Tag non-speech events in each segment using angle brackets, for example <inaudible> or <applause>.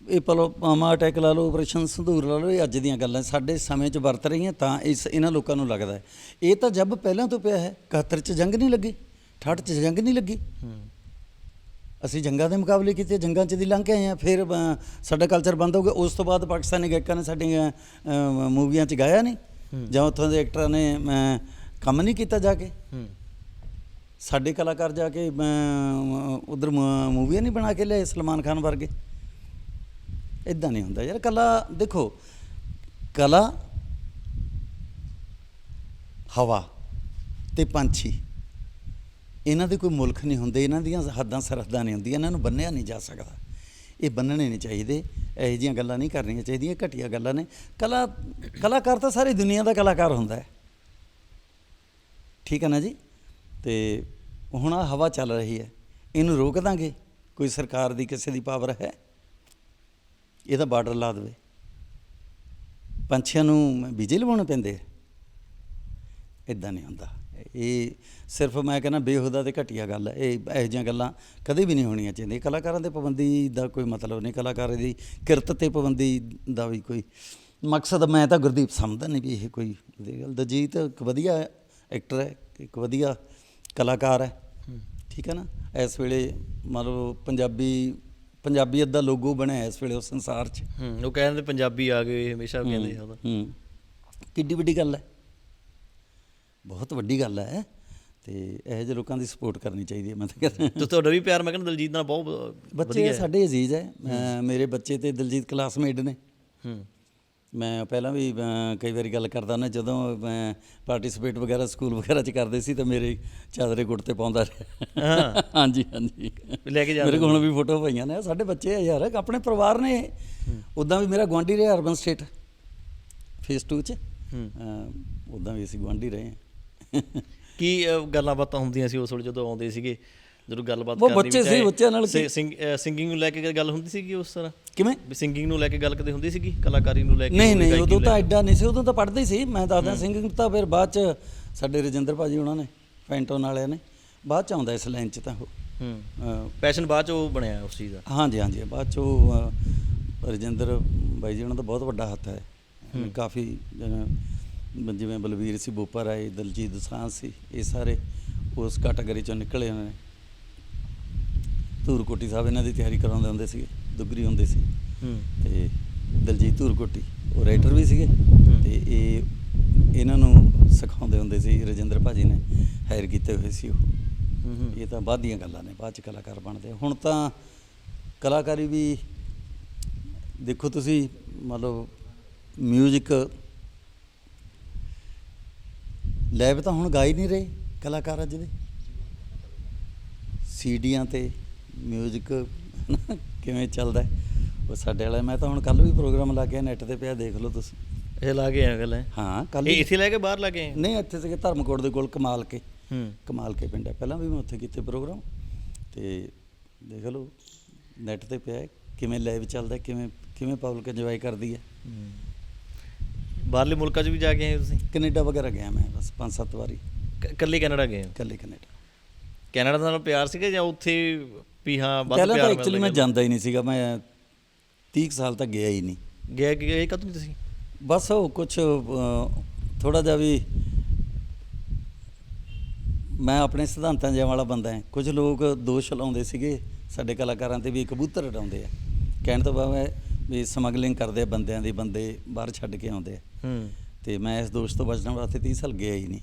ਇਹ plough ਪਾਮਾ attack ਲਾ ਲਓ ਆਪਰੇਸ਼ਨ ਸੰਧੂਰ ਲਾ ਲਓ ਇਹ ਅੱਜ ਦੀਆਂ ਗੱਲਾਂ ਸਾਡੇ ਸਮੇਂ 'ਚ ਵਰਤ ਰਹੀਆਂ ਤਾਂ ਇਸ ਇਹਨਾਂ ਲੋਕਾਂ ਨੂੰ ਲੱਗਦਾ ਹੈ। ਇਹ ਤਾਂ ਜੱਬ ਪਹਿਲਾਂ ਤੋਂ ਪਿਆ ਹੈ 71 'ਚ ਜੰਗ ਨਹੀਂ ਲੱਗੀ 68 'ਚ ਜੰਗ ਨਹੀਂ ਲੱਗੀ। ਅਸੀਂ ਜੰਗਾਂ ਦੇ ਮੁਕਾਬਲੇ ਕੀਤੇ ਜੰਗਾਂ 'ਚ ਦੀ ਲੰਘ ਕੇ ਆਏ ਆ ਫਿਰ ਸਾਡਾ ਕਲਚਰ ਬੰਦ ਹੋ ਗਿਆ ਉਸ ਤੋਂ ਬਾਅਦ ਪਾਕਿਸਤਾਨੀ ਗਾਇਕਾਂ ਨੇ ਸਾਡੀਆਂ ਮੂਵੀਆਂ 'ਚ ਗਾਇਆ ਨਹੀਂ। ਜਾਂ ਉੱਥੋਂ ਦੇ ਐਕਟਰਾਂ ਨੇ ਕੰਮ ਨਹੀਂ ਕੀਤਾ ਜਾ ਕੇ। ਸਾਡੇ ਕਲਾਕਾਰ ਜਾ ਕੇ ਉਧਰ ਮੂਵੀਆਂ ਨਹੀਂ ਬਣਾ ਕੇ ਲਿਆਏ ਸਲਮਾਨ ਖਾਨ ਵਰਗੇ। ਇਦਾਂ ਨਹੀਂ ਹੁੰਦਾ ਯਾਰ, ਕਲਾ ਦੇਖੋ, ਕਲਾ ਹਵਾ ਤੇ ਪੰਛੀ, ਇਹਨਾਂ ਦੇ ਕੋਈ ਮੁਲਕ ਨਹੀਂ ਹੁੰਦੇ, ਇਹਨਾਂ ਦੀਆਂ ਹੱਦਾਂ ਸਰਹੱਦਾਂ ਨਹੀਂ ਹੁੰਦੀਆਂ, ਇਹਨਾਂ ਨੂੰ ਬੰਨਿਆ ਨਹੀਂ ਜਾ ਸਕਦਾ। ਇਹ ਬੰਨਣੇ ਨਹੀਂ ਚਾਹੀਦੇ, ਇਹੋ ਜਿਹੀਆਂ ਗੱਲਾਂ ਨਹੀਂ ਕਰਨੀਆਂ ਚਾਹੀਦੀਆਂ, ਘਟੀਆ ਗੱਲਾਂ ਨੇ। ਕਲਾ, ਕਲਾਕਾਰ ਤਾਂ ਸਾਰੀ ਦੁਨੀਆ ਦਾ ਕਲਾਕਾਰ ਹੁੰਦਾ ਹੈ। ਠੀਕ ਹੈ ਨਾ ਜੀ? ਤੇ ਹੁਣ ਆ ਹਵਾ ਚੱਲ ਰਹੀ ਹੈ, ਇਹਨੂੰ ਰੋਕ ਦਾਂਗੇ? ਕੋਈ ਸਰਕਾਰ ਦੀ ਕਿਸੇ ਦੀ ਪਾਵਰ ਹੈ? ਇਹਦਾ ਬਾਰਡਰ ਲਾ ਦੇਵੇ। ਪੰਛੀਆਂ ਨੂੰ ਬੀਜੇ ਲਵਾਉਣੇ ਪੈਂਦੇ ਇਦਾਂ ਨਹੀਂ ਹੁੰਦਾ। ਇਹ ਸਿਰਫ ਮੈਂ ਕਹਿੰਦਾ ਬੇਹੁਦਾ ਤੇ ਘਟੀਆ ਗੱਲ ਹੈ ਇਹ ਇਹੋ ਜਿਹੀਆਂ ਗੱਲਾਂ ਕਦੇ ਵੀ ਨਹੀਂ ਹੋਣੀਆਂ ਚਾਹੀਦੀਆਂ। ਕਲਾਕਾਰਾਂ ਤੇ ਪਾਬੰਦੀ ਦਾ ਕੋਈ ਮਤਲਬ ਨਹੀਂ। ਕਲਾਕਾਰ ਦੀ ਕਿਰਤ ਤੇ ਪਾਬੰਦੀ ਦਾ ਵੀ ਕੋਈ ਮਕਸਦ ਮੈਂ ਤਾਂ ਗੁਰਦੀਪ ਸਮਝਦਾ ਨਹੀਂ ਵੀ ਇਹ ਕੋਈ ਗੱਲ ਦਲਜੀਤ ਇੱਕ ਵਧੀਆ ਐਕਟਰ ਹੈ ਇੱਕ ਵਧੀਆ ਕਲਾਕਾਰ ਹੈ। ਠੀਕ ਹੈ ਨਾ? ਇਸ ਵੇਲੇ ਮੰਨ ਲਓ ਪੰਜਾਬੀ ਪੰਜਾਬੀਅਤ ਦਾ ਲੋਗੋ ਬਣਿਆ ਇਸ ਵੇਲੇ ਉਸ ਸੰਸਾਰ 'ਚ। ਹੂੰ ਉਹ ਕਹਿੰਦੇ ਪੰਜਾਬੀ ਆ ਗਏ ਹਮੇਸ਼ਾ ਕਹਿੰਦੇ ਆ ਹੂੰ। ਕਿੱਡੀ ਵੱਡੀ ਗੱਲ ਹੈ। ਬਹੁਤ ਵੱਡੀ ਗੱਲ ਹੈ ਤੇ ਇਹੋ ਜਿਹੇ ਲੋਕਾਂ ਦੀ ਸਪੋਰਟ ਕਰਨੀ ਚਾਹੀਦੀ ਹੈ ਮੈਂ ਤਾਂ ਕਹਿੰਦਾ ਤੇ ਤੁਹਾਡਾ ਵੀ ਪਿਆਰ ਮੈਂ ਕਹਿੰਦਾ ਦਲਜੀਤ ਨਾਲ ਬਹੁਤ ਬੱਚੇ ਸਾਡੇ ਅਜ਼ੀਜ਼ ਹੈ ਮੇਰੇ ਬੱਚੇ ਤੇ ਦਿਲਜੀਤ ਕਲਾਸਮੇਟ ਨੇ। ਹੂੰ। ਮੈਂ ਪਹਿਲਾਂ ਵੀ ਕਈ ਵਾਰੀ ਗੱਲ ਕਰਦਾ ਨਾ ਜਦੋਂ ਮੈਂ ਪਾਰਟਿਸਿਪੇਟ ਵਗੈਰਾ ਸਕੂਲ ਵਗੈਰਾ ਚ ਕਰਦੇ ਸੀ ਤਾਂ ਮੇਰੇ ਚਾਦਰੇ ਕੁੜਤੇ ਪਾਉਂਦਾ ਰਿਹਾ। ਹਾਂ। ਹਾਂਜੀ ਹਾਂਜੀ। ਲੈ ਕੇ ਜਾਂਦੇ ਮੇਰੇ ਕੋਲ ਵੀ ਫੋਟੋ ਪਈਆਂ ਨੇ। ਸਾਡੇ ਬੱਚੇ ਆ ਯਾਰ ਆਪਣੇ ਪਰਿਵਾਰ ਨੇ। ਉਦਾਂ ਵੀ ਮੇਰਾ ਗੁਆਂਢੀ ਰਿਹਾ ਅਰਬਨ ਸਟੇਟ ਫੇਸ 2 ਚ। ਉਦਾਂ ਵੀ ਅਸੀਂ ਗੁਆਂਢੀ ਰਹੇ ਹਾਂ। ਕੀ ਗੱਲਾਂ ਬਾਤਾਂ ਹੁੰਦੀਆਂ ਸੀ ਉਸ ਵੇਲੇ ਜਦੋਂ ਆਉਂਦੇ ਸੀਗੇ? ਜਦੋਂ ਗੱਲਬਾਤ ਉਹ ਕਰਨੀ ਬੱਚੇ ਸੀ, ਬੱਚਿਆਂ ਨਾਲ ਕੀ- ਸਿੰਗਿੰਗ ਨੂੰ ਲੈ ਕੇ ਗੱਲ ਹੁੰਦੀ ਸੀਗੀ ਉਸ ਤਰ੍ਹਾਂ? ਕਿਵੇਂ? ਵੀ ਸਿੰਗਿੰਗ ਨੂੰ ਲੈ ਕੇ ਗੱਲ ਕਦੇ ਹੁੰਦੀ ਸੀਗੀ? ਕਲਾਕਾਰੀ ਨੂੰ ਲੈ ਕੇ ਨਹੀਂ ਨਹੀਂ ਗਾਇਕੀ ਉਦੋਂ ਨੂੰ ਤਾਂ ਲੈ? ਐਡਾ ਨਹੀਂ ਸੀ ਉਦੋਂ ਤਾਂ ਪੜ੍ਹਦੇ ਹੀ ਸੀ। ਮੈਂ ਦੱਸਦਾ ਸਿੰਗਿੰਗ ਤਾਂ ਫਿਰ ਬਾਅਦ ਚ ਸਾਡੇ ਰਜਿੰਦਰ ਭਾਜੀ ਉਹਨਾਂ ਨੇ ਫੈਂਟੋਨ ਵਾਲਿਆਂ ਨੇ ਬਾਅਦ ਚ ਆਉਂਦਾ ਇਸ ਲਾਈਨ ਚ ਤਾਂ ਉਹ। ਹੂੰ। ਅਹ, ਪੈਸ਼ਨ ਬਾਅਦ ਚ ਉਹ ਬਣਿਆ ਉਸ ਚੀਜ਼ ਦਾ? ਹਾਂਜੀ ਹਾਂਜੀ ਬਾਅਦ ਚ ਉਹ ਅਹ, ਰਜਿੰਦਰ ਬਾਈ ਜੀ ਉਹਨਾਂ ਦਾ ਬਹੁਤ ਵੱਡਾ ਹੱਥ ਹੈ। ਕਾਫੀ ਜਿਵੇਂ- ਜਿਵੇਂ ਬਲਵੀਰ ਸੀ ਬੋਪਾ ਰਾਏ ਦਲਜੀਤ ਦੋਸਾਂਝ ਸੀ ਇਹ ਸਾਰੇ ਉਸ ਕੈਟਾਗਰੀ ਚੋਂ ਨਿਕਲੇ ਹੋਏ ਨੇ। ਧੂਰਕੋਟੀ ਸਾਹਿਬ ਇਹਨਾਂ ਦੀ ਤਿਆਰੀ ਕਰਾਉਂਦੇ ਹੁੰਦੇ ਸੀ ਦੁਗਰੀ ਹੁੰਦੇ ਸੀ। ਹੂੰ। ਤੇ ਦਲਜੀਤ ਧੂਰਕੋਟੀ ਉਹ ਰਾਈਟਰ ਵੀ ਸੀਗੇ। ਤੇ ਇਹ ਇਹਨਾਂ ਨੂੰ ਸਿਖਾਉਂਦੇ ਹੁੰਦੇ ਸੀ ਰਜਿੰਦਰ ਭਾਜੀ ਨੇ ਹਾਇਰ ਕੀਤੇ ਹੋਏ ਸੀ ਉਹ। ਇਹ ਤਾਂ ਬਾਅਦ ਦੀਆਂ ਗੱਲਾਂ ਨੇ ਬਾਅਦ ਚ ਕਲਾਕਾਰ ਬਣਦੇ। ਹੁਣ ਤਾਂ ਕਲਾਕਾਰੀ ਵੀ ਦੇਖੋ ਤੁਸੀਂ ਮਤਲਬ 뮤직 ਲੈਬ ਤਾਂ ਹੁਣ ਗਾ ਹੀ ਨਹੀਂ ਰਹੇ ਕਲਾਕਾਰ ਅੱਜ ਦੇ। ਸੀਡੀਆਂ ਤੇ 뮤직 ਕਿਵੇਂ ਚੱਲਦਾ। ਉਹ ਸਾਡੇ ਵਾਲਾ ਮੈਂ ਤਾਂ ਹੁਣ ਕੱਲ ਵੀ ਪ੍ਰੋਗਰਾਮ ਲਾ ਕੇ ਨੈਟ ਤੇ ਪਿਆ ਦੇਖ ਲਓ ਤੁਸੀਂ। ਇਹ ਲਾ ਕੇ ਆ ਗੱਲ ਹੈ ਹਾਂ ਕੱਲ ਇਹ ਇੱਥੇ ਲੈ ਕੇ ਬਾਹਰ ਲਾ ਕੇ ਆਏ? ਨਹੀਂ ਇੱਥੇ ਸੀਗੇ ਧਰਮਕੋਟ ਦੇ ਕੋਲ ਕਮਾਲ ਕੇ। ਹੂੰ। ਕਮਾਲ ਕੇ ਪਿੰਡ ਹੈ। ਪਹਿਲਾਂ ਵੀ ਮੈਂ ਉੱਥੇ ਕੀਤੇ ਪ੍ਰੋਗਰਾਮ ਤੇ ਦੇਖ ਲਓ ਨੈਟ ਤੇ ਪਿਆ ਕਿਵੇਂ ਲਾਈਵ ਚੱਲਦਾ ਕਿਵੇਂ ਕਿਵੇਂ ਪਬਲਿਕ ਇੰਜੋਏ ਕਰਦੀ ਹੈ। ਬਾਹਰਲੇ ਮੁਲਕਾਂ 'ਚ ਵੀ ਜਾ ਕੇ ਆਏ ਤੁਸੀਂ? ਕੈਨੇਡਾ ਵਗੈਰਾ ਗਿਆ ਮੈਂ ਬਸ ਪੰਜ ਸੱਤ ਵਾਰੀ। ਕ- ਇਕੱਲੇ ਕੈਨੇਡਾ ਗਏ? ਇਕੱਲੇ ਕੈਨੇਡਾ। ਕੈਨੇਡਾ ਨਾਲ ਪਿਆਰ ਸੀਗਾ ਜਾਂ ਉੱਥੇ ਵੀ ਹਾਂ ਵੱਧ ਪਹਿਲਾਂ ਤਾਂ ਪਿਆਰ ਐਕਚੁਅਲੀ ਮੈਂ ਜਾਂਦਾ ਹੀ ਨਹੀਂ ਸੀਗਾ ਮੈਂ 30 ਕੁ ਸਾਲ ਤੱਕ ਗਿਆ ਹੀ ਨਹੀਂ। ਗਿਆ ਕਿ ਗਏ ਕਦੋਂ ਤੁਸੀਂ? ਬਸ ਉਹ ਕੁਝ ਥੋੜਾ ਜਿਹਾ ਵੀ ਮੈਂ ਆਪਣੇ ਸਿਧਾਂਤਾਂ ਜਿਹਾ ਵਾਲਾ ਬੰਦਾ ਹਾਂ। ਕੁਝ ਲੋਕ ਦੋਸ਼ ਲਾਉਂਦੇ ਸੀਗੇ ਸਾਡੇ ਕਲਾਕਾਰਾਂ ਤੇ ਵੀ ਕਬੂਤਰ ਉਡਾਉਂਦੇ ਆ। ਕਹਿਣ ਤੋਂ ਬਾਅਦ ਹੈ ਵੀ ਸਮਗਲਿੰਗ ਕਰਦੇ ਆ ਬੰਦਿਆਂ ਦੀ ਬੰਦੇ ਬਾਹਰ ਛੱਡ ਕੇ ਆਉਂਦੇ ਆ। ਹੂੰ। ਤੇ ਮੈਂ ਇਸ ਦੋਸ਼ ਤੋਂ ਬਚਣ ਵਾਸਤੇ 30 ਸਾਲ ਗਿਆ ਹੀ ਨਹੀਂ।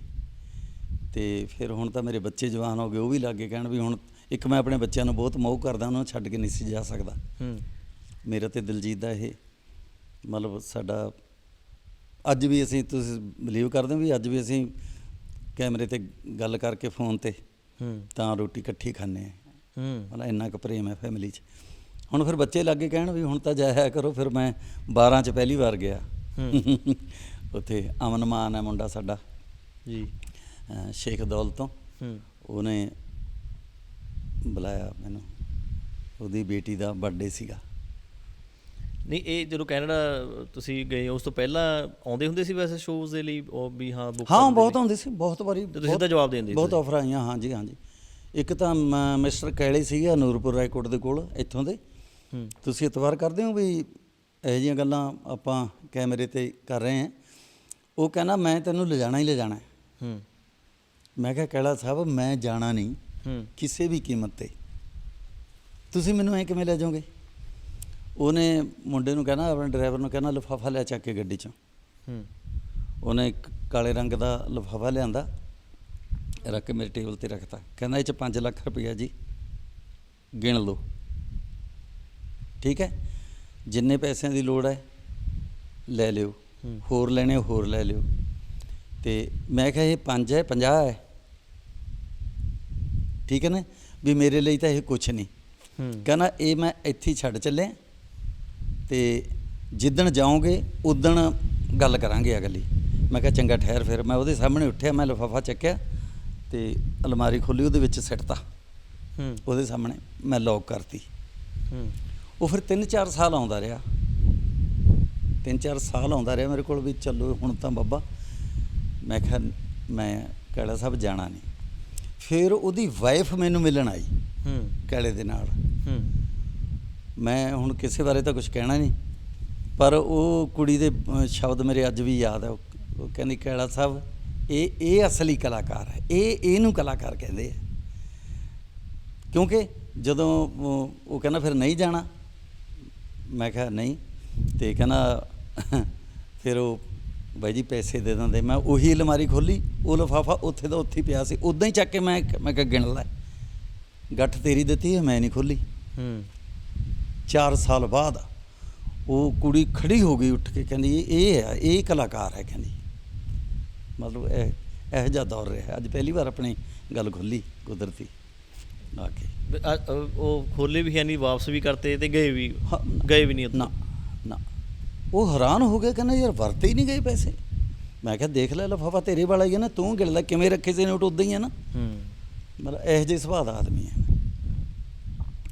ਤੇ ਫਿਰ ਹੁਣ ਤਾਂ ਮੇਰੇ ਬੱਚੇ ਜਵਾਨ ਹੋ ਗਏ ਉਹ ਵੀ ਲੱਗੇ ਕਹਿਣ ਵੀ ਹੁਣ ਇੱਕ ਮੈਂ ਆਪਣੇ ਬੱਚਿਆਂ ਨੂੰ ਬਹੁਤ ਮੋਹ ਕਰਦਾ ਉਹਨਾਂ ਨੂੰ ਛੱਡ ਕੇ ਨਹੀਂ ਸੀ ਜਾ ਸਕਦਾ। ਹੂੰ। ਮੇਰਾ ਤੇ ਦਿਲਜੀਤ ਦਾ ਇਹ ਮਤਲਬ ਸਾਡਾ ਅੱਜ ਵੀ ਅਸੀਂ ਤੁਸੀਂ ਬਲੀਵ ਕਰਦੇ ਹੋ ਵੀ ਅੱਜ ਵੀ ਅਸੀਂ ਕੈਮਰੇ ਤੇ ਗੱਲ ਕਰਕੇ ਫੋਨ ਤੇ ਹੂੰ। ਤਾਂ ਰੋਟੀ ਇਕੱਠੀ ਖਾਂਦੇ ਆ ਹੂੰ। ਮਤਲਬ ਇੰਨਾ ਕੁ ਪ੍ਰੇਮ ਹੈ ਫੈਮਿਲੀ 'ਚ। ਹੁਣ ਫਿਰ ਬੱਚੇ ਲੱਗੇ ਕਹਿਣ ਵੀ ਹੁਣ ਤਾਂ ਜਾਇਆ ਕਰੋ ਫਿਰ ਮੈਂ 12 'ਚ ਪਹਿਲੀ ਵਾਰ ਗਿਆ। ਹੂੰ। ਉੱਥੇ ਅਮਨ ਮਾਨ ਹੈ ਮੁੰਡਾ ਸਾਡਾ। ਜੀ। ਸ਼ੇਖ ਦੌਲ ਤੋਂ। ਹੂੰ। ਉਹਨੇ ਬੁਲਾਇਆ ਮੈਨੂੰ। ਉਹਦੀ ਬੇਟੀ ਦਾ ਬਰਥਡੇ ਸੀਗਾ। ਨਹੀਂ ਇਹ ਜਦੋਂ ਕੈਨੇਡਾ ਤੁਸੀਂ ਗਏ ਉਸ ਤੋਂ ਪਹਿਲਾਂ ਆਉਂਦੇ ਹੁੰਦੇ ਸੀ ਵੈਸੇ ਸ਼ੋਜ਼ ਦੇ ਲਈ ਉਹ ਵੀ ਹਾਂ book ਹਾਂ ਬਹੁਤ? ਆਉਂਦੇ ਸੀ ਬਹੁਤ ਵਾਰੀ ਤੇ ਤੁਸੀਂ ਸਿੱਧਾ ਜਵਾਬ ਦੇ ਦਿੰਦੇ? ਬਹੁਤ ਆਫਰ ਆਈਆਂ ਹਾਂਜੀ ਹਾਂਜੀ। ਇੱਕ ਤਾਂ ਮਿਸਟਰ ਕੈਲੇ ਸੀਗਾ ਨੂਰਪੁਰ ਰਾਏਕੋਟ ਦੇ ਕੋਲ ਇੱਥੋਂ ਦੇ। ਤੁਸੀਂ ਇਤਵਾਰ ਕਰਦੇ ਹੋ ਵੀ ਇਹੋ ਜਿਹੀਆਂ ਗੱਲਾਂ ਆਪਾਂ ਕੈਮਰੇ ਤੇ ਕਰ ਰਹੇ ਹਾਂ। ਉਹ ਕਹਿੰਦਾ ਮੈਂ ਤੈਨੂੰ ਲਿਜਾਣਾ ਹੀ ਲਿਜਾਣਾ ਹੈ। ਹੂੰ। ਮੈਂ ਕਿਹਾ ਕੈਲਾ ਸਾਹਿਬ ਮੈਂ ਜਾਣਾ ਨਹੀਂ। ਕਿਸੇ ਵੀ ਕੀਮਤ ਤੇ। ਤੁਸੀਂ ਮੈਨੂੰ ਐ ਕਿਵੇਂ ਲੈ ਜਾਓਗੇ? ਉਹਨੇ ਮੁੰਡੇ ਨੂੰ ਕਹਿਣਾ ਆਪਣੇ ਡਰਾਈਵਰ ਨੂੰ ਕਹਿਣਾ ਲਿਫਾਫਾ ਲੈ ਚੱਕ ਕੇ ਗੱਡੀ 'ਚੋਂ। ਹੂੰ। ਉਹਨੇ ਇੱਕ ਕਾਲੇ ਰੰਗ ਦਾ ਲਿਫਾਫਾ ਲਿਆਂਦਾ ਰੱਖ ਕੇ ਮੇਰੇ ਟੇਬਲ ਤੇ ਰੱਖਤਾ। ਕਹਿੰਦਾ ਇਹ ਚ 5 ਲੱਖ ਰੁਪਈਆ ਜੀ। ਗਿਣ ਲਓ। ਠੀਕ ਹੈ? ਜਿੰਨੇ ਪੈਸਿਆਂ ਦੀ ਲੋੜ ਹੈ ਲੈ ਲਿਓ। ਹੋਰ ਲੈਣੇ ਹੋਰ ਲੈ ਲਿਓ। ਤੇ ਮੈਂ ਕਿਹਾ ਇਹ 5 ਹੈ 50 ਹੈ? ਠੀਕ ਹੈ ਨਾ? ਵੀ ਮੇਰੇ ਲਈ ਤਾਂ ਇਹ ਕੁਛ ਨਹੀਂ। ਕਹਿੰਦਾ ਇਹ ਮੈਂ ਇੱਥੇ ਛੱਡ ਚੱਲੇ ਤੇ ਜਿੱਦਣ ਜਾਓਗੇ ਉਦਣ ਗੱਲ ਕਰਾਂਗੇ ਅਗਲੀ। ਮੈਂ ਕਿਹਾ ਚੰਗਾ ਠਹਿਰ ਫਿਰ। ਮੈਂ ਉਹਦੇ ਸਾਹਮਣੇ ਉੱਠਿਆ ਮੈਂ ਲਿਫਾਫਾ ਚੱਕਿਆ ਤੇ ਅਲਮਾਰੀ ਖੋਲੀ ਉਹਦੇ ਵਿੱਚ ਸਿੱਟਤਾ। ਹੂੰ। ਉਹਦੇ ਸਾਹਮਣੇ ਮੈਂ ਲੌਕ ਕਰਤੀ। ਹੂੰ। ਉਹ ਫਿਰ 3-4 ਸਾਲ ਆਉਂਦਾ ਰਿਹਾ। 3-4 ਸਾਲ ਆਉਂਦਾ ਰਿਹਾ ਮੇਰੇ ਕੋਲ ਵੀ ਚੱਲੋ ਹੁਣ ਤਾਂ ਬਾਬਾ। ਮੈਂ ਕਿਹਾ ਮੈਂ ਕੈਲਾ ਸਾਹਿਬ ਜਾਣਾ ਨਹੀਂ। ਫਿਰ ਉਹਦੀ ਵਾਈਫ ਮੈਨੂੰ ਮਿਲਣ ਆਈ ਹੂੰ। ਕੈਲੇ ਦੇ ਨਾਲ। ਹੂੰ। ਮੈਂ ਹੁਣ ਕਿਸੇ ਬਾਰੇ ਤਾਂ ਕੁਝ ਕਹਿਣਾ ਨਹੀਂ ਪਰ ਉਹ ਕੁੜੀ ਦੇ ਸ਼ਬਦ ਮੇਰੇ ਅੱਜ ਵੀ ਯਾਦ ਹੈ ਉਹ ਕਹਿੰਦੀ ਕੈਲਾ ਸਾਹਿਬ ਇਹ ਇਹ ਅਸਲੀ ਕਲਾਕਾਰ ਹੈ। ਇਹ ਇਹਨੂੰ ਕਲਾਕਾਰ ਕਹਿੰਦੇ ਆ। ਕਿਉਂਕਿ ਜਦੋਂ ਉਹ ਉਹ ਕਹਿੰਦਾ ਫਿਰ ਨਹੀਂ ਜਾਣਾ? ਮੈਂ ਕਿਹਾ ਨਹੀਂ। ਤੇ ਕਹਿੰਦਾ <laughs> ਫਿਰ ਉਹ ਬਾਈ ਜੀ ਪੈਸੇ ਦੇ ਦਿੰਦੇ। ਮੈਂ ਉਹੀ ਅਲਮਾਰੀ ਖੋਲੀ ਉਹ ਲਿਫਾਫਾ ਉੱਥੇ ਦਾ ਉੱਥੇ ਪਿਆ ਸੀ। ਉਦਾਂ ਹੀ ਚੱਕ ਕੇ ਮੈਂ ਮੈਂ ਕਿਹਾ ਗਿਣ ਲੈ। ਗੱਠ ਤੇਰੀ ਦਿੱਤੀ ਹੈ ਮੈਂ ਨਹੀਂ ਖੋਲੀ। ਹੂੰ। 4 ਸਾਲ ਬਾਅਦ ਉਹ ਕੁੜੀ ਖੜੀ ਹੋ ਗਈ ਉੱਠ ਕੇ ਕਹਿੰਦੀ ਇਹ- ਇਹ ਹੈ ਇਹ ਕਲਾਕਾਰ ਹੈ ਕਹਿੰਦੀ। ਮਤਲਬ ਇਹ ਇਹੋ ਜਿਹਾ ਦੌਰ ਰਿਹਾ। ਅੱਜ ਪਹਿਲੀ ਵਾਰ ਆਪਣੀ ਗੱਲ ਖੁੱਲੀ ਕੁਦਰਤੀ। ਆ ਕੇ। ਉਹ ਖੋਲੇ ਵੀ ਹੈ ਨਹੀਂ ਵਾਪਸ ਵੀ ਕਰਤੇ ਤੇ ਗਏ ਵੀ ਗਏ ਵੀ ਨਹੀਂ ਨਾ ਨਾ। ਉਹ ਹੈਰਾਨ ਹੋ ਗਿਆ ਕਹਿੰਦਾ ਯਾਰ ਵਰਤੇ ਹੀ ਨਹੀਂ ਗਏ ਪੈਸੇ। ਮੈਂ ਕਿਹਾ ਦੇਖ ਲੈ ਲਫਾਫਾ ਤੇਰੇ ਵਾਲਾ ਹੀ ਹੈ ਨਾ ਤੂੰ ਗਿਣ ਲੈ ਕਿਵੇਂ ਰੱਖੇ ਸੀ ਨੋਟ ਉਦਾਂ ਹੀ ਹੈ ਨਾ? ਹੂੰ। ਮਤਲਬ ਇਹੋ ਜਿਹੇ ਸੁਭਾਅ ਦਾ ਆਦਮੀ ਹੈ।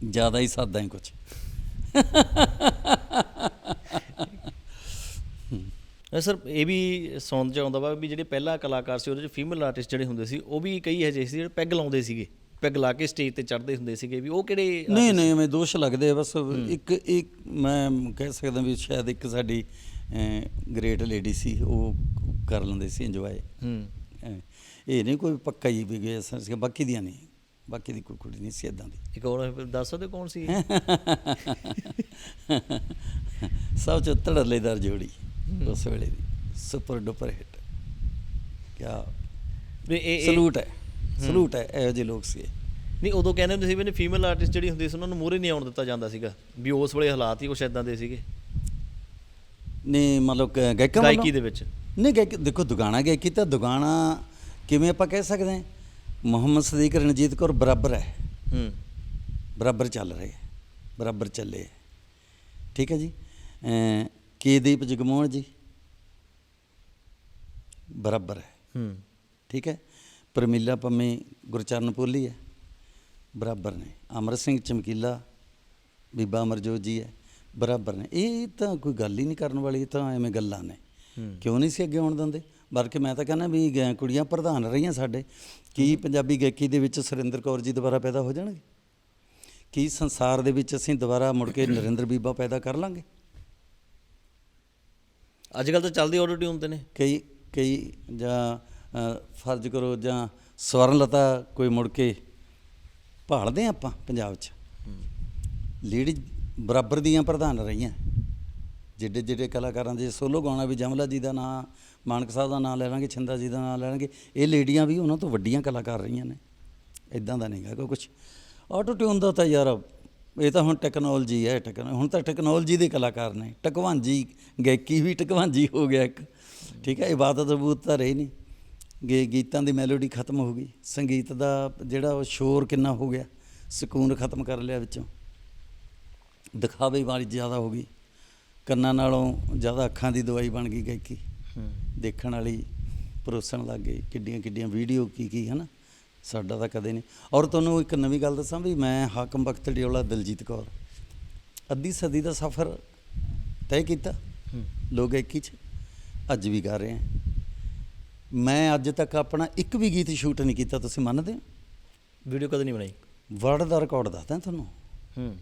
ਜ਼ਿਆਦਾ ਹੀ ਸਾਦਾ ਹੀ ਅ ਸਰ ਇਹ ਵੀ ਸੌਂਦ ਚ ਆਉਂਦਾ ਵਾ ਵੀ ਜਿਹੜੇ ਪਹਿਲਾ ਕਲਾਕਾਰ ਸੀ ਉਹਦੇ ਚ ਫੀਮੇਲ ਆਰਟਿਸਟ ਜਿਹੜੇ ਹੁੰਦੇ ਸੀ ਉਹ ਵੀ ਕਈ ਜਿਹੇ ਸੀ ਜਿਹੜੇ ਪੈਗ ਲਾਉਂਦੇ ਸੀਗੇ। ਪੈਗ ਲਾ ਕੇ ਸਟੇਜ ਤੇ ਚੜ੍ਹਦੇ ਹੁੰਦੇ ਸੀਗੇ ਵੀ ਉਹ ਕਿਹੜੇ ਨਹੀਂ ਨਹੀਂ ਐਵੇਂ ਦੋਸ਼ ਲੱਗਦੇ ਆ ਬਸ ਇੱਕ ਇੱਕ ਮੈਂ ਕਹਿ ਸਕਦਾ ਵੀ ਸ਼ਾਇਦ ਇੱਕ ਸਾਡੀ ਗ੍ਰੇਟ ਲੇਡੀ ਸੀ ਉਹ ਕਰ ਲੈਂਦੇ ਸੀ ਇੰਜੋਏ ਹੂੰ। ਇਹ ਨਹੀਂ ਕੋਈ ਪੱਕਾ ਹੀ ਵੀ ਗਏ ਸੀ ਬਾਕੀ ਦੀਆਂ ਨਹੀਂ ਬਾਕੀ ਦੀ ਕੋਈ ਕੁੜੀ ਨਹੀਂ ਸੀ ਇਦਾਂ ਦੀ। ਇੱਕ ਹੋਰ ਦੱਸ ਸਕਦੇ ਕੌਣ ਸੀ? ਸਭ ਤੋਂ ਧੜਲੇਦਾਰ ਜੋੜੀ ਉਸ ਵੇਲੇ ਦੀ ਸੁਪਰ ਡੁਪਰ ਹਿੱਟ ਕਿਆ ਇਹ- ਸਲੂਟ ਹੈ। ਸਲੂਟ ਹੈ ਇਹੋ ਜਿਹੇ ਲੋਕ ਸੀ ਇਹ। ਨਹੀਂ ਉਦੋਂ ਕਹਿੰਦੇ ਹੁੰਦੇ ਸੀ ਵੀ ਫੀਮੇਲ ਆਰਟਿਸਟ ਜਿਹੜੀ ਹੁੰਦੀ ਸੀ ਉਹਨਾਂ ਨੂੰ ਮੂਹਰੇ ਨਹੀਂ ਆਉਣ ਦਿੱਤਾ ਜਾਂਦਾ ਸੀਗਾ ਵੀ ਉਸ ਵੇਲੇ ਹਾਲਾਤ ਹੀ ਕੁਛ ਇਦਾਂ ਦੇ ਸੀਗੇ। ਨਹੀਂ ਮਤਲਬ ਗ- ਗਾਇਕਾਂ ਵੱਲੋਂ? ਗਾਇਕੀ ਦੇ ਵਿੱਚ। ਨਹੀਂ ਗਾਇਕੀ ਦੇਖੋ ਦੁਗਾਣਾ ਗਾਇਕੀ ਤਾਂ ਦੁਗਾਣਾ ਕਿਵੇਂ ਆਪਾਂ ਕਹਿ ਸਕਦੇ ਹਾਂ? ਮੁਹੰਮਦ ਸਦੀਕ ਰਣਜੀਤ ਕੌਰ ਬਰਾਬਰ ਹੈ। ਹੂੰ। ਬਰਾਬਰ ਚੱਲ ਰਹੇ ਹੈ, ਬਰਾਬਰ ਚੱਲੇ ਹੈ। ਠੀਕ ਹੈ ਜੀ? ਅਮ ਕੇਦੀਪ ਜਗਮੋਹਨ ਜੀ ਬਰਾਬਰ ਹੈ। ਹੂੰ। ਠੀਕ ਹੈ? ਪਰਮੀਲਾ ਪੰਮੀ ਗੁਰਚਰਨ ਪੋਲੀ ਹੈ। ਬਰਾਬਰ ਨੇ। ਅਮਰ ਸਿੰਘ ਚਮਕੀਲਾ ਬੀਬਾ ਅਮਰਜੋਤ ਜੀ ਹੈ। ਬਰਾਬਰ ਨੇ। ਇਹ ਤਾਂ ਕੋਈ ਗੱਲ ਹੀ ਨਹੀਂ ਕਰਨ ਵਾਲੀ ਇਹ ਤਾਂ ਐਵੇਂ ਗੱਲਾਂ ਨੇ। ਕਿਉਂ ਨਹੀਂ ਸੀ ਅੱਗੇ ਆਉਣ ਦਿੰਦੇ? ਬਲਕਿ ਮੈਂ ਤਾਂ ਕਹਿੰਦਾ ਵੀ ਗ- ਕੁੜੀਆਂ ਪ੍ਰਧਾਨ ਰਹੀਆਂ ਸਾਡੇ। ਕੀ ਪੰਜਾਬੀ ਗਾਇਕੀ ਦੇ ਵਿੱਚ ਸੁਰਿੰਦਰ ਕੌਰ ਜੀ ਦੁਬਾਰਾ ਪੈਦਾ ਹੋ ਜਾਣਗੇ? ਕੀ ਸੰਸਾਰ ਦੇ ਵਿੱਚ ਅਸੀਂ ਦੁਬਾਰਾ ਮੁੜ ਕੇ ਨਰਿੰਦਰ ਬੀਬਾ ਪੈਦਾ ਕਰ ਲਾਂਗੇ? ਅੱਜ ਕੱਲ ਤਾਂ ਚੱਲਦੀ ਆਟੋ ਟਿਊਨ ਤੇ ਨੇ। ਕਈ ਕਈ ਜਾਂ ਫਰਜ਼ ਕਰੋ ਜਾਂ ਸਵਰਨਲਤਾ ਕੋਈ ਮੁੜ ਕੇ ਭਾਲਦੇ ਹਾਂ ਆਪਾਂ ਪੰਜਾਬ 'ਚ। ਲੇਡੀ ਬਰਾਬਰ ਦੀਆਂ ਪ੍ਰਧਾਨ ਰਹੀਆਂ। ਜਿਹੜੇ ਜਿਹੜੇ ਕਲਾਕਾਰਾਂ ਦੇ ਸੋਲੋ ਗਾਉਣਾ ਵੀ ਜਮਲਾ ਜੀ ਦਾ ਨਾਂ, ਮਾਨਕ ਸਾਹਿਬ ਦਾ ਨਾਂ ਲੈ ਲਾਂਗੇ, ਛਿੰਦਾ ਜੀ ਦਾ ਨਾਂ ਲੈ ਲਾਂਗੇ, ਇਹ ਲੇਡੀਆਂ ਵੀ ਉਹਨਾਂ ਤੋਂ ਵੱਡੀਆਂ ਕਲਾਕਾਰ ਰਹੀਆਂ ਨੇ। ਇਦਾਂ ਦਾ ਨਹੀਂਗਾ ਕੋਈ ਕੁਝ ਆਟੋ ਟਿਊਨ ਦਾ ਤਾਂ ਯਾਰ, ਇਹ ਤਾਂ ਹੁਣ ਟੈਕਨੋਲੋਜੀ ਹੈ, ਟੈਕਨ, ਹੁਣ ਤਾਂ ਟੈਕਨੋਲੋਜੀ ਦੇ ਕਲਾਕਾਰ ਨੇ। ਟਕਵਾਂਜੀ, ਗਾਇਕੀ ਵੀ ਟਕਵਾਂਜੀ ਹੋ ਗਿਆ ਇੱਕ। ਠੀਕ ਹੈ, ਇਬਾਦਤ ਬੂਤ ਤਾਂ ਰਹੀ ਨਹੀਂ। ਗੇ ਗੀਤਾਂ ਦੀ ਮੈਲੋਡੀ ਖਤਮ ਹੋ ਗਈ। ਸੰਗੀਤ ਦਾ ਜਿਹੜਾ ਉਹ ਸ਼ੋਰ ਕਿੰਨਾ ਹੋ ਗਿਆ ਸਕੂਨ ਖਤਮ ਕਰ ਲਿਆ ਵਿੱਚੋਂ। ਦਿਖਾਵੇ ਵਾਲੀ ਜ਼ਿਆਦਾ ਹੋ ਗਈ। ਕੰਨਾਂ ਨਾਲੋਂ ਜ਼ਿਆਦਾ ਅੱਖਾਂ ਦੀ ਦਵਾਈ ਬਣ ਗਈ ਗਾਇਕੀ। ਦੇਖਣ ਵਾਲੀ ਪਰੋਸਣ ਲੱਗ ਗਏ ਕਿੱਡੀਆਂ ਕਿੱਡੀਆਂ ਵੀਡੀਓ ਕੀ ਕੀ ਹਨਾ? ਸਾਡਾ ਤਾਂ ਕਦੇ ਨਹੀਂ। ਔਰ ਤੁਹਾਨੂੰ ਇੱਕ ਨਵੀਂ ਗੱਲ ਦੱਸਾਂ ਵੀ ਮੈਂ ਹਾਕਮ ਬਖਤ ਡਿਓਲਾ ਦਿਲਜੀਤ ਕੌਰ ਅੱਧੀ ਸਦੀ ਦਾ ਸਫ਼ਰ ਤੈਅ ਕੀਤਾ। ਲੋਕ ਗਾਇਕੀ 'ਚ ਅੱਜ ਵੀ ਗਾ ਰਹੇ ਹਾਂ ਮੈਂ ਅੱਜ ਤੱਕ ਆਪਣਾ ਇੱਕ ਵੀ ਗੀਤ ਸ਼ੂਟ ਨਹੀਂ ਕੀਤਾ ਤੁਸੀਂ ਮੰਨਦੇ ਹੋ? ਵੀਡੀਓ ਕਦੇ ਨਹੀਂ ਬਣਾਈ? ਵਰਲਡ ਦਾ ਰਿਕਾਰਡ ਦੱਸਦਾ ਤੁਹਾਨੂੰ। ਹੂੰ।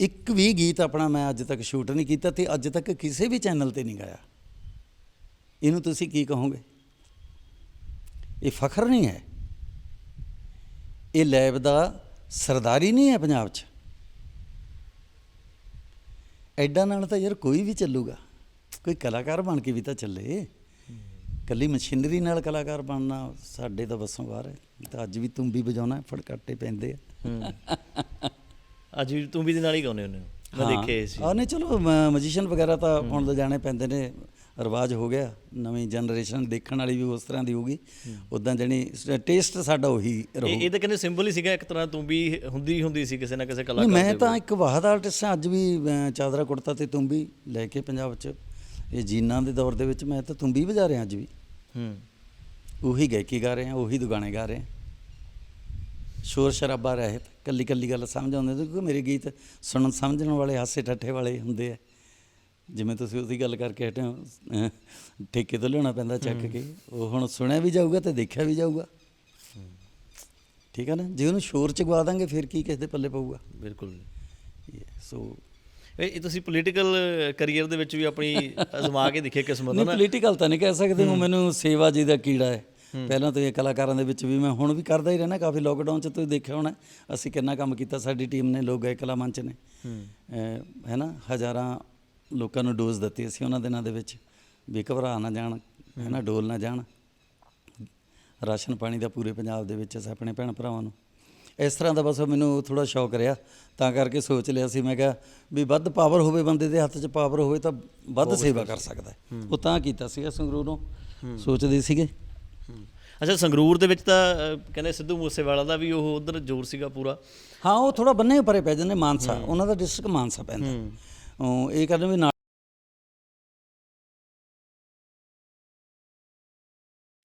ਇੱਕ ਵੀ ਗੀਤ ਆਪਣਾ ਮੈਂ ਅੱਜ ਤੱਕ ਸ਼ੂਟ ਨਹੀਂ ਕੀਤਾ ਤੇ ਅੱਜ ਤੱਕ ਕਿਸੇ ਵੀ ਚੈਨਲ ਤੇ ਨਹੀਂ ਗਾਇਆ। ਇਹਨੂੰ ਤੁਸੀਂ ਕੀ ਕਹੋਗੇ? ਇਹ ਫਖਰ ਨਹੀਂ ਹੈ? ਇਹ ਲੈਬ ਦਾ ਸਰਦਾਰੀ ਨਹੀਂ ਹੈ ਪੰਜਾਬ 'ਚ? ਐਡਾ ਨਾਲ ਤਾਂ ਯਾਰ ਕੋਈ ਵੀ ਚੱਲੂਗਾ। ਕੋਈ ਕਲਾਕਾਰ ਬਣ ਕੇ ਵੀ ਤਾਂ ਚੱਲੇ। ਕੱਲੀ ਮਸ਼ੀਨਰੀ ਨਾਲ ਕਲਾਕਾਰ ਬਣਨਾ ਸਾਡੇ ਤਾਂ ਵੱਸੋਂ ਬਾਹਰ ਹੈ। ਤਾਂ ਅੱਜ ਵੀ ਤੂੰ ਵੀ ਵਜਾਉਣਾ ਫੜਕਾਟੇ ਪੈਂਦੇ ਆ। ਅੱਜ ਵੀ ਤੂੰ ਵੀ ਦੇ ਨਾਲ ਹੀ ਗਾਉਂਦੇ ਹੁੰਦੇ ਹੋ? ਮੈਂ ਇਹ ਸੀ ਆ ਨਹੀਂ ਚਲੋ ਮਜੀਸ਼ੀਅਨ ਵਗੈਰਾ ਤਾਂ ਹੁਣ ਲਿਜਾਣੇ ਪੈਂਦੇ ਨੇ। ਰਿਵਾਜ ਹੋ ਗਿਆ। ਨਵੀਂ ਜਨਰੇਸ਼ਨ ਦੇਖਣ ਵਾਲੀ ਵੀ ਉਸ ਤਰ੍ਹਾਂ ਦੀ ਹੋਊਗੀ। ਉਦਾਂ ਜਣੀ ਟੇਸਟ ਸਾਡਾ ਉਹੀ ਰਹੂ। ਇਹ ਤਾਂ ਕਹਿੰਦੇ ਸਿੰਬਲ ਹੀ ਸੀਗਾ ਇੱਕ ਤਰ੍ਹਾਂ ਤੂੰ ਵੀ ਹੁੰਦੀ ਹੁੰਦੀ ਸੀ ਕਿਸੇ ਨਾ ਕਿਸੇ ਕਲਾਕਾਰ ਮੈਂ ਤਾਂ ਇੱਕ ਵਾਹਦ ਆਰਟਿਸਟ ਹਾਂ। ਅੱਜ ਵੀ ਚਾਦਰਾ ਕੁੜਤਾ ਤੇ ਤੁੰਬੀ ਲੈ ਕੇ ਪੰਜਾਬ 'ਚ ਇਹ ਜੀਨਾਂ ਦੇ ਦੌਰ ਦੇ ਵਿੱਚ ਮੈਂ ਤਾਂ ਤੁੰਬੀ ਵਜਾ ਰਿਹਾ ਅੱਜ ਵੀ। ਹੂੰ। ਉਹੀ ਗਾਇਕੀ ਗਾ ਰਹੇ ਹਾਂ ਉਹੀ ਦੁਗਾਣੇ ਗਾ ਰਹੇ ਹਾਂ ਸ਼ੋਰ ਸ਼ਰਾਬਾ ਰਹਿਤ ਕੱਲੀ ਕੱਲੀ ਗੱਲ ਸਮਝ ਆਉਂਦੀ ਕਿਉਂਕਿ ਮੇਰੇ ਗੀਤ ਸੁਣਨ ਸਮਝਣ ਵਾਲੇ ਹਾਸੇ ਠੱਠੇ ਵਾਲੇ ਹੁੰਦੇ ਆ। ਜਿਵੇਂ ਤੁਸੀਂ ਉਹਦੀ ਗੱਲ ਕਰਕੇ ਹਟੇ ਹੋ ਠੇਕੇ ਤੋਂ ਲਿਆਉਣਾ ਪੈਂਦਾ ਚੱਕ ਕੇ। ਉਹ ਹੁਣ ਸੁਣਿਆ ਵੀ ਜਾਊਗਾ ਤੇ ਦੇਖਿਆ ਵੀ ਜਾਊਗਾ। ਠੀਕ ਹੈ ਨਾ? ਜੇ ਉਹਨੂੰ ਸ਼ੋਰ ਚ ਗਵਾ ਦਾਂਗੇ ਫਿਰ ਕੀ ਕਿਸੇ ਦੇ ਪੱਲੇ ਪਊਗਾ? ਬਿਲਕੁਲ। ਸੋ ਇਹ ਇਹ ਤੁਸੀਂ ਪੋਲੀਟੀਕਲ ਕੈਰੀਅਰ ਦੇ ਵਿੱਚ ਵੀ ਆਪਣੀ <laughs> ਅਜ਼ਮਾ ਕੇ ਦੇਖਿਆ ਕਿਸਮਤ ਨਹੀਂ ਨਾ? ਪੋਲੀਟੀਕਲ ਤਾਂ ਨਹੀਂ ਕਹਿ ਸਕਦੇ ਉਹ ਮੈਨੂੰ ਸੇਵਾ ਜੀ ਦਾ ਕੀੜਾ ਹੈ। ਪਹਿਲਾਂ ਤੋਂ ਇਹ ਕਲਾਕਾਰਾਂ ਦੇ ਵਿੱਚ ਵੀ ਮੈਂ ਹੁਣ ਵੀ ਕਰਦਾ ਹੀ ਰਹਿਣਾ ਕਾਫੀ ਲੋਕਡਾਊਨ ਚ ਤੁਸੀਂ ਦੇਖਿਆ ਹੋਣਾ ਅਸੀਂ ਕਿੰਨਾ ਕੰਮ ਕੀਤਾ ਸਾਡੀ ਟੀਮ ਨੇ ਲੋਕ ਗਏ ਕਲਾ ਮੰਚ ਨੇ। ਹੈ। ਨਾ ਹਜ਼ਾਰਾਂ ਲੋਕਾਂ ਨੂੰ ਡੋਜ਼ ਦਿੱਤੀ ਅਸੀਂ ਉਹਨਾਂ ਦਿਨਾਂ ਦੇ ਵਿੱਚ ਵੀ ਘਬਰਾ ਨਾ ਜਾਣ ਹੈ ਨਾ ਡੋਲ ਨਾ ਜਾਣ। ਰਾਸ਼ਨ ਪਾਣੀ ਦਾ ਪੂਰੇ ਪੰਜਾਬ ਦੇ ਵਿੱਚ ਅਸੀਂ ਆਪਣੇ ਭੈਣ ਭਰਾਵਾਂ ਨੂੰ। ਇਸ ਤਰ੍ਹਾਂ ਦਾ ਬਸ ਮੈਨੂੰ ਥੋੜਾ ਸ਼ੌਕ ਰਿਹਾ ਤਾਂ ਕਰਕੇ ਸੋਚ ਲਿਆ ਸੀ ਮੈਂ ਕਿਹਾ ਵੀ ਵੱਧ ਪਾਵਰ ਹੋਵੇ ਬੰਦੇ ਦੇ ਹੱਥ 'ਚ ਪਾਵਰ ਹੋਵੇ ਤਾਂ ਵੱਧ ਸੇਵਾ ਕਰ ਸਕਦਾ ਹੈ। ਉਹ ਤਾਂ ਕੀਤਾ ਸੀਗਾ ਸੰਗਰੂਰੋਂ ਸੋਚਦੇ ਸੀਗੇ। ਅੱਛਾ ਸੰਗਰੂਰ ਦੇ ਵਿੱਚ ਤਾਂ ਅਹ, ਕਹਿੰਦੇ ਸਿੱਧੂ ਮੂਸੇਵਾਲਾ ਦਾ ਵੀ ਉਹ ਉਧਰ ਜ਼ੋਰ ਸੀਗਾ ਪੂਰਾ। ਹਾਂ ਉਹ ਥੋੜਾ ਬੰਨੇ ਪਰੇ ਪੈ ਜਾਂਦੇ ਮਾਨਸਾ ਉਹਨਾਂ ਦਾ ਡਿਸਟ੍ਰਿਕਟ ਮਾਨਸਾ ਪੈਂਦਾ। ਉਹ ਇਹ ਕਹਿੰਦੇ ਵੀ ਨਾਲ